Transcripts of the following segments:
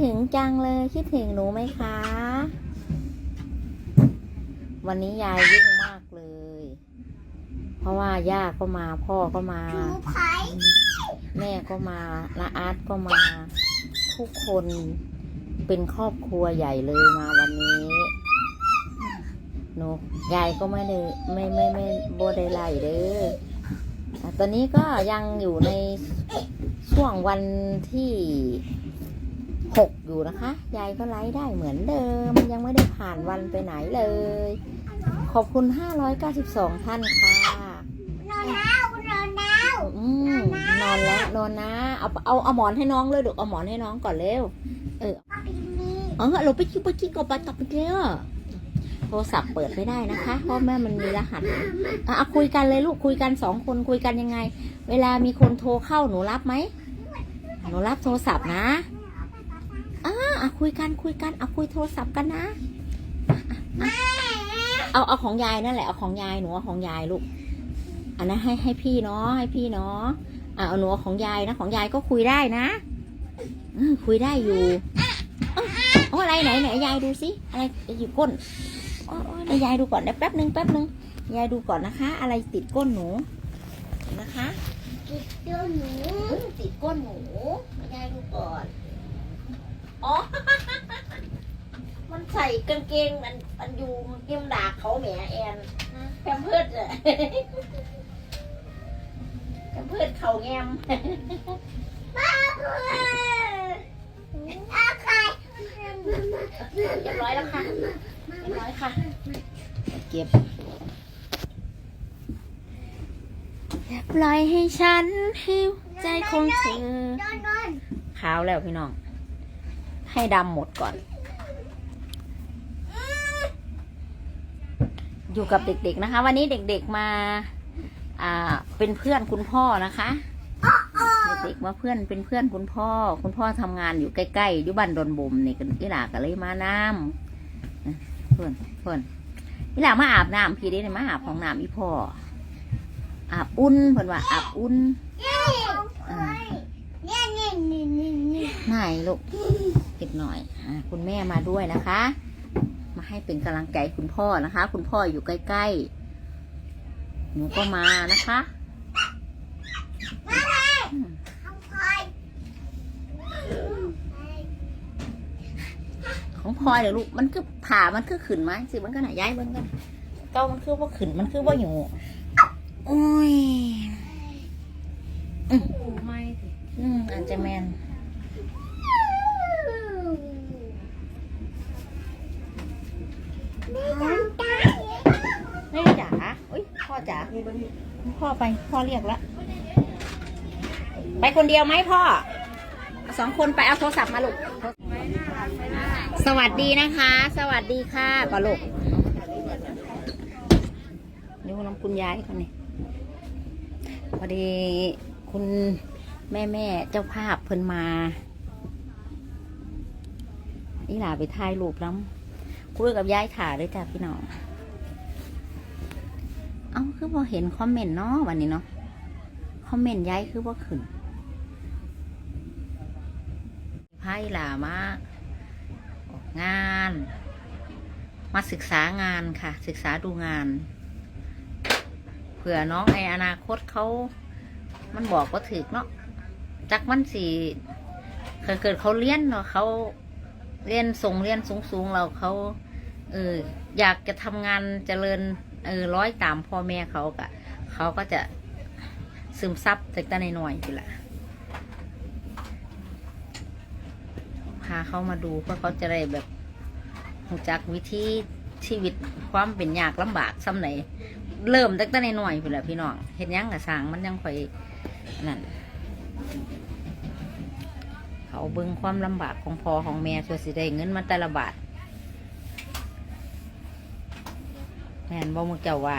ถึงจังเลยคิดถึงหนูไหมคะ วันนี้ยายยุ่งมากเลย เพราะว่าย่าก็มาพ่อก็มาหนูไผ่แม่ก็มานาอาร์ตก็มา ทุกคนเป็นครอบครัวใหญ่เลยมาวันนี้หนูยายก็ไม่ได้ไม่ไม่ไม่โบได้ไล่เด้ออะตอนนี้ก็ยังอยู่ในช่วงวันที่ หกอยู่นะคะ ยายก็ไลฟ์ได้เหมือนเดิม ยังไม่ได้ผ่านวันไปไหนเลย ขอบคุณ 592 ท่านค่ะ นอนแล้วนอนแล้วอืมนอนแล้วนอนนะ เอาเอาเอาหมอนให้น้องเลยดูเอาหมอนให้น้องก่อนเร็ว เออป้าปิมีเออเราไปคิวไปคิวกับปตับไปเร็วโทรศัพท์เปิดไม่ได้นะคะเพราะแม่มันมีรหัสอะเอาคุยกันเลยลูกคุยกันสองคนคุยกันยังไง เวลามีคนโทรเข้าหนูรับไหมหนูรับโทรศัพท์นะ อ่าอะคุยกันคุยกันเอาคุยโทรศัพท์กันนะเอาเอาของยายนั่นแหละเอาของยายหนูเอาของยายลูก อันนั้นให้ให้พี่เนาะให้พี่เนาะอะเอาหนูเอาของยายนะของยายก็คุยได้นะอืมคุยได้อยู่เอ้าเอาอะไรไหนไหนยายดูสิอะไรอยู่ก้นโอ้ยยายดูก่อนนะแป๊บหนึ่งแป๊บหนึ่งยายดูก่อนนะคะ อะไรติดก้นหนูนะคะกินเจ้าหนูอืมติดก้นหนูยายดูก่อน อ๋อ มันใส่กางเกงมันมันอยู่มันเกมดากเขาแหมแอนแพมเพิร์ดอะแพมเพิร์ดเขาแงมป้าเพื่อนอาใครเรียบร้อยแล้วค่ะเรียบร้อยค่ะ เก็บอย่าปล่อยให้ฉันหิวใจของเธอนอนนอนขาวแล้วพี่น้อง ให้ดำหมดก่อน อยู่กับเด็กๆนะคะ วันนี้เด็กๆมา อ่า เป็นเพื่อนคุณพ่อนะคะ เด็กๆมาเพื่อนเป็นเพื่อนคุณพ่อ คุณพ่อทำงานอยู่ใกล้ๆอยู่บ้านดอนบ่มนี่กันอีหลาก็เลยมาน้ำเพื่อนเพื่อนอีหลามาอาบน้ำพี่ได้เลยมาอาบของน้ำอีพ่ออาบอุ่นเพื่อนว่าอาบอุ่นเนี่ยเนี่ยเนี่ยเนี่ยเนี่ยไหนลูกเก็บ หน่อยอ่าคุณแม่มาด้วยนะคะ มาให้เป็นกำลังใจคุณพ่อนะคะ คุณพ่ออยู่ใกล้ๆหนูก็มานะคะอืมทำใครของพลอยเดี๋ยวลูกมันคือผ่ามันคือขืนไหมสิมันก็หนาย้ายมันกันเก้ามันคือว่าขืนมันคือว่าอยู่โอ้ยอืมอืมอันจะแมนไม่จ๋าอุ้ยพ่อ จ๋าพ่อไปพ่อเรียกแล้วไปคนเดียวไหมพ่อสองคนไปเอาโทรศัพท์มาลูกสวัสดีนะคะ สวัสดีค่ะปลาลูกดูน้ำคุณยายคนนี้พอดีคุณแม่แม่ๆเจ้าภาพเพิ่นมานี่หลาไปถ่ายรูปน้ำคุยกับยายถ่าด้วยจ้ะพี่น้อง เอ้าคือพอเห็นคอมเมนต์เนาะวันนี้เนาะคอมเมนต์ย้ายคือว่าขึ้นไพ่หลามาออกงาน มาศึกษางานค่ะ ศึกษาดูงาน เผื่อน้องในอนาคตเขามันบอกว่าถึกเนาะจักมันสีเกิดเกิดเขาเรียนเนาะเขาเรียนสูงเรียนสูงสูงๆเราเขาเอออยากจะทำงานเจริญ เออร้อยตามพ่อแม่เขากะเขาก็จะซึมซับจากต่ในหน่อยๆทีละพาเขามาดูเพื่อเขาจะได้แบบรู้จักวิธีชีวิตความเป็นยากลำบากซ้ำไหนเริ่มตั้งแต่ในหน่อยไปแหละพี่น้องเห็นยังกับสางมันยังคอยนั่นเขาเบิ่งความลำบากของพ่อของแม่ส่วนสิได้เงินมาแต่ละบาทแม่นบ่มุกเจ้าว่า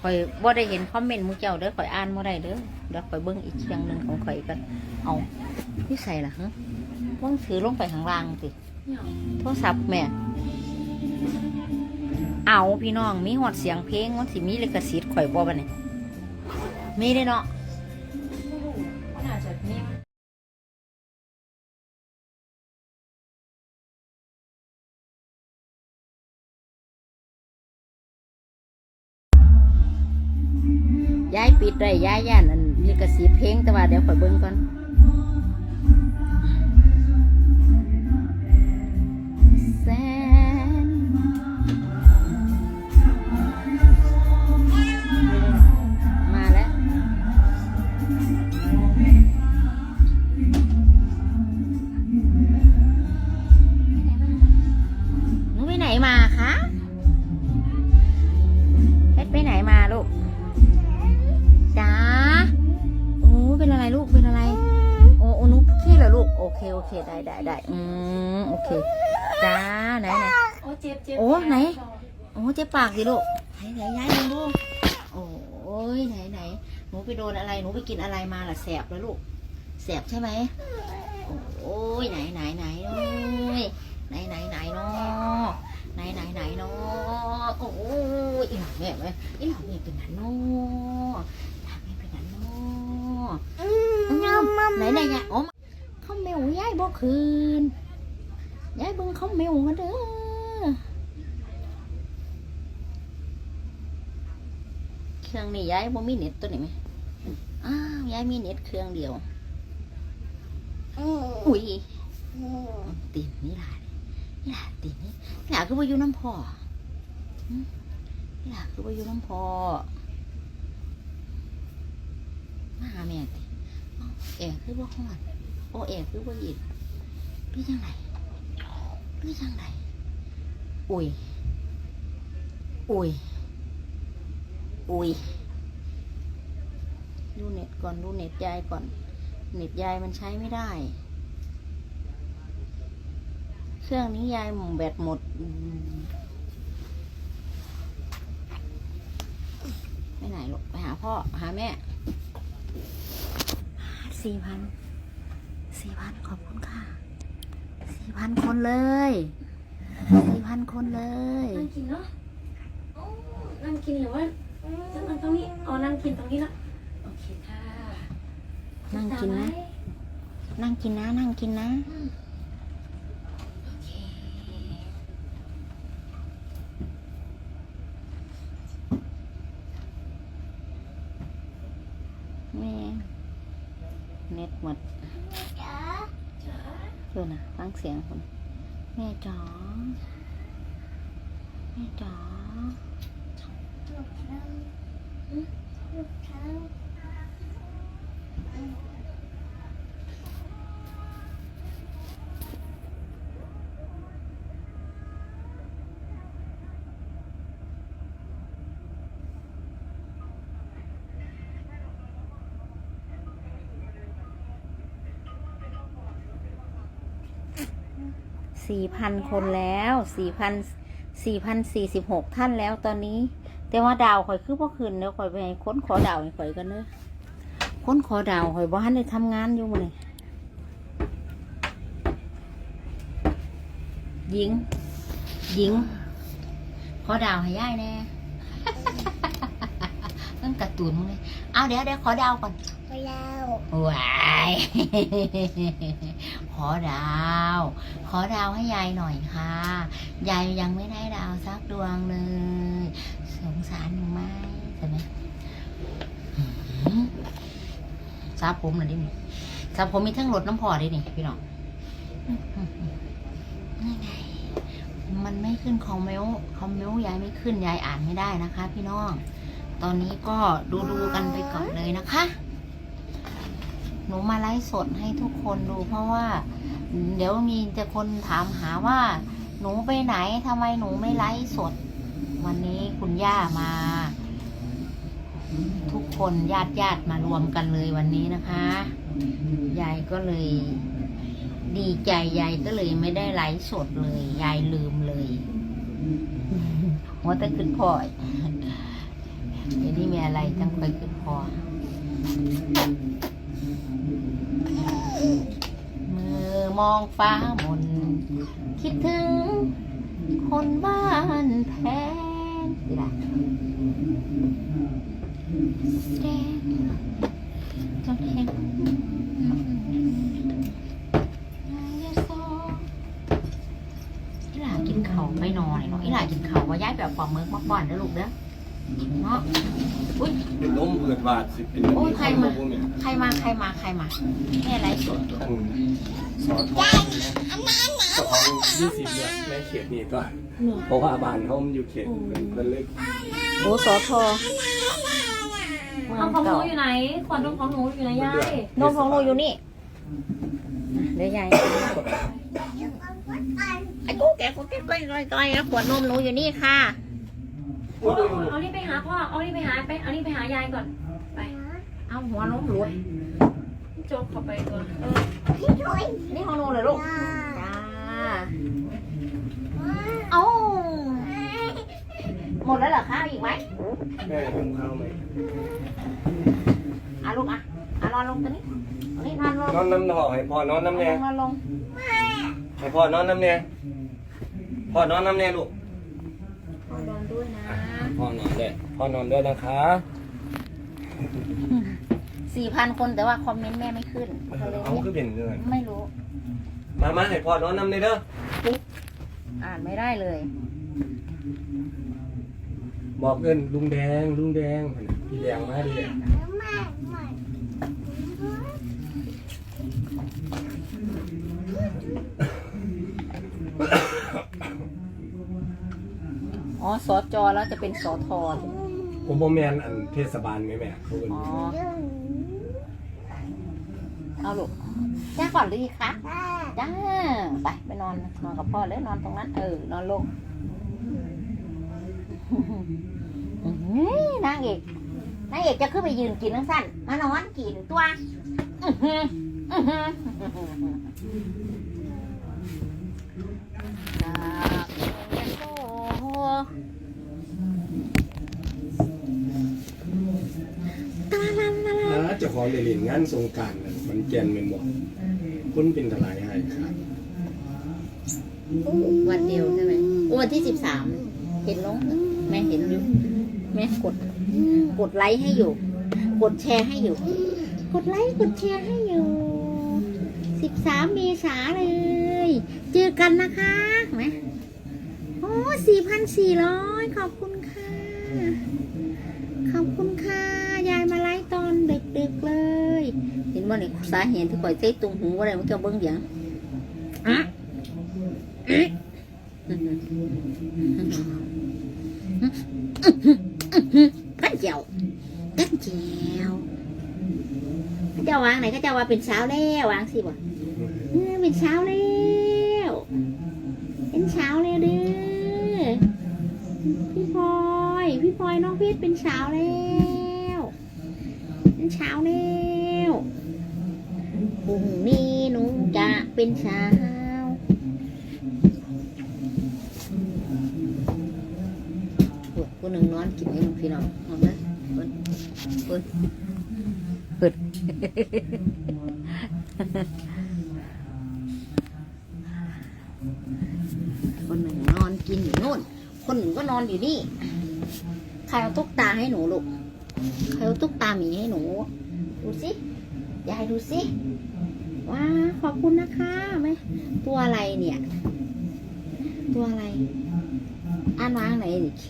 ข่อยบ่ได้เห็นคอมเมนต์มุกเจ้าเด้อข่อยอ่านบ่ได้เด้อเดี๋ยวข่อยเบิ่งอีกเชียงหนึ่งของข่อยกันเอาพี่ใส่ล่ะฮะว่างถือลงไปข้างล่างสิโทรศัพท์แม่ เอาพี่น้องมีหอดเสียงเพลงวันสิมีเลกสิทธิ์ข่อยบ่บันนี้มีได้เนาะ ย้ายปิดได้ย้ายย่านอันลิขสิทธิ์เพลงแต่ว่าเดี๋ยวข่อยเบิ้งก่อนแซ เคโอเคได้ได้ได้อืมโอเคจ้าไหนไหนโอ้เจ็บเจ็บโอ้ไหนโอ้เจ็บปากสิลูกไหนไหนย้ายมาลูกโอ้ยไหนไหนหนูไปโดนอะไรหนูไปกินอะไรมาล่ะแสบแล้วลูกแสบใช่ไหมโอ้ยไหนไหนไหนโอ้ยไหนไหนไหนเนาะไหนไหนไหนเนาะโอ้ยอีหลังแม่ไหมอีหลังแม่เป็นหนันเนาะหลังแม่เป็นหนันเนาะไหนไหนยายอ๋อเขาแมวยายบ่ คืนยายเบิ่งเขาแมวกันเด้อเครื่องนี่ยายบ่มีเน็ตตัวนี้ไหมอ้าวยายมีเน็ตเครื่องเดียวอุ้ยตีนนี่ล่ะนี่ล่ะตีนนี่นี่ล่ะคือว่าอยู่น้ำพ่อนี่ล่ะคือว่าอยู่น้ำพ่อมาหาแม่ติเอ้าแอบคือว่าฮอดโอแอบคือว่าหยิบ พี่จังไหนพี่จังไหนอุ้ย อุ้ย อุ้ย ดูเน็ตก่อน ดูเน็ตยายก่อน เน็ตยายมันใช้ไม่ได้ เครื่องนี้ยายหมแบตหมดอืมไปไหนลูกไปหาพ่อ หาแม่สี่พันสี่พันขอบคุณค่ะ สี่พันคนเลยสี่พันคนเลยนั่งกินเนาะโอ้นั่งกินหรือว่าจะนั่งตรงนี้อ๋อนั่งกินตรงนี้ละโอเคค่ะนั่งกินนะ นั่งกินนะ นั่งกินนะ โอเค แม่ เน็ตหมด จ้าจ้า ดูนะฟังเสียงคน แม่จ๋าแม่จ๋า 4,000 คนแล้ว4,000 4,046 ท่านแล้วตอนนี้ แต่ว่าดาวข่อยคือพ่อคืนเดี๋ยวข่อยไปค้นขอดาวข่อยกันเนอะค้นขอดาวข่อยบ้านได้ทำงานอยู่มั้ยหญิงยิง ขอดาวให้ย่ายแน่เรื่องการ์ตูนมึงเลยเอาเดี๋ยวเดี๋ยวขอดาวก่อน ไปแล้วว้ายขอดาว ขอดาวให้ยายหน่อยค่ะ ยายยังไม่ได้ดาวสักดวงเลยสงสารหนูไหมใช่ไหมอื้อหือซาผมเหรอยดินี่ซาผมมีทั้งรถน้ำพอดินี่พี่น้องนี่ไงมันไม่ขึ้นคอมเมลคอมเมลยายไม่ขึ้นยายอ่านไม่ได้นะคะ พี่น้อง ตอนนี้ก็ดูดูกันไปก่อนเลยนะคะ หนูมาไลฟ์สดให้ทุกคนดู เพราะว่า เดี๋ยวมีแต่คนถามหาว่า หนูไปไหนทำไมหนูไม่ไลฟ์สด วันนี้คุณย่ามา ทุกคนญาติญาติมารวมกันเลยวันนี้นะคะยายก็เลย ดีใจยายก็เลยไม่ได้ไลฟ์สดเลยยายลืมเลยหัวแต่ขึ้นพอยเดี๋ยวนี้มีอะไรจังคอยขึ้นพอ มือมองฟ้ามน คิดถึง คนบ้านแพนสิล่ะแดงจนเห็นอีหลากินเขาไม่นอนเลยเนาะอีหลากินเขาว่าย้ายแบบความเมืองมาก่อนนะลูกเด้อ เนาะอุ้ยเป็นลมเปิดบาดสิเป็นโอ้ยใครมาพวกเนี่ยใครมาใครมาใครมาแม่ไรสดอันสอนทองสอนทองยี่สิบเดือนในเขตนี้ก็เหนือเพราะว่าบ้านเขามันอยู่เขตเป็นเป็นเล็กโอ้สอทอเอาของหนูอยู่ไหนขวดนมของหนูอยู่ไหนยาย นมของหนูอยู่นี่เดี๋ยวยายไอ้กูแกกูแกก้อยก้อยก้อยแล้วขวดนมหนูอยู่นี่ค่ะ เอาเอานี่ไปหาพ่อ เอานี่ไปหาไป เอานี่ไปหายายก่อน ไป เอาหัวนมหลุดโจกเข้าไปก่อนเออนี่ของหนูเลยลูกจ้าเอ้าหมดแล้วเหรอคะเอาอีกไหมแม่ทำข้าวไหมอะลูกอะอะนอนลงตัวนี้ตรงนี้นอนลงนอนน้ำหอให้พ่อนอนน้ำแน่นอนลงให้พ่อนอนน้ำแน่พ่อนอนน้ำแน่ลูก นอนลงด้วยนะ พ่อนอนด้วย พ่อนอนด้วยนะคะสี่พันคนแต่ว่าคอมเมนต์แม่ไม่ขึ้นก็เลยเอาคือเป็นยังไงไม่รู้ มามาให้พ่อนอนน้ำเลยเด้ออ่านไม่ได้เลย บอกเอินลุงแดงลุงแดงพี่แดงมาดิแดงอ๋อสอจอแล้วจะเป็นสอทอ ผมบอแมนอันเทศบาลไหมแม่เขาเอิ้นอ๋อ เอาลูกจ้าก่อนหรืออีกคะจ้าไปไปนอนนอนกับพ่อเลยนอนตรงนั้น เออนอนลงอื้อหือนางเอกนางเอกจะขึ้นไปยืนกินทั้งสั้นมานอนกินตัวอื้อหืออื้อหือจากโอ้โห นะเจะขอเรียนงานสงกรารมันแกนเป็นบอกคุณเป็นทลายให้ครับวันเดียวใช่ไหมโอ้วันที่สิบสามเห็นลงแม่เห็นอยู่แม่กด กดไลค์ให้อยู่ กดแชร์ให้อยู่ กดไลค์กดแชร์ให้อยู่สิบสามเมษาเลย เจอกันนะคะไหมโอ้สี่พันสี่ร้อยขอบคุณค่ะ ขอบคุณค่ะ ยายมาไลฟ์ตอนดึกๆเลย เห็น ว่านี่สาเหตุที่ปล่อยเต้ตุงหูอะไรมันจะเบิ้งอย่างอะอะกันเจียวกันเจียวเขาเจ้าวางไหนเขาเจ้าว่าเป็นเช้าแล้ววางสิบ่เออเป็นเช้าแล้วเป็นเช้าแล้วเด้อพี่พลอยพี่พลอยน้องพีชเป็นเช้าแล้วเป็นเช้าแล้ว พรุ่งนี้หนูจะเป็นเช้าปวดผู้หนึ่งนอนกินให้น้องพี่น้องนอนนะเปิดเปิดเปิดคนหนึ่งนอนกินอยู่นู่น คนหนึ่งก็นอนอยู่นี่ ใครเอาตุ๊กตาให้หนูลูก ใครเอาตุ๊กตาหมีให้หนู ดูสิ ยายดูสิ ว้าขอบคุณนะคะไม่ตัวอะไรเนี่ย ตัวอะไร อ่านวางไหนเค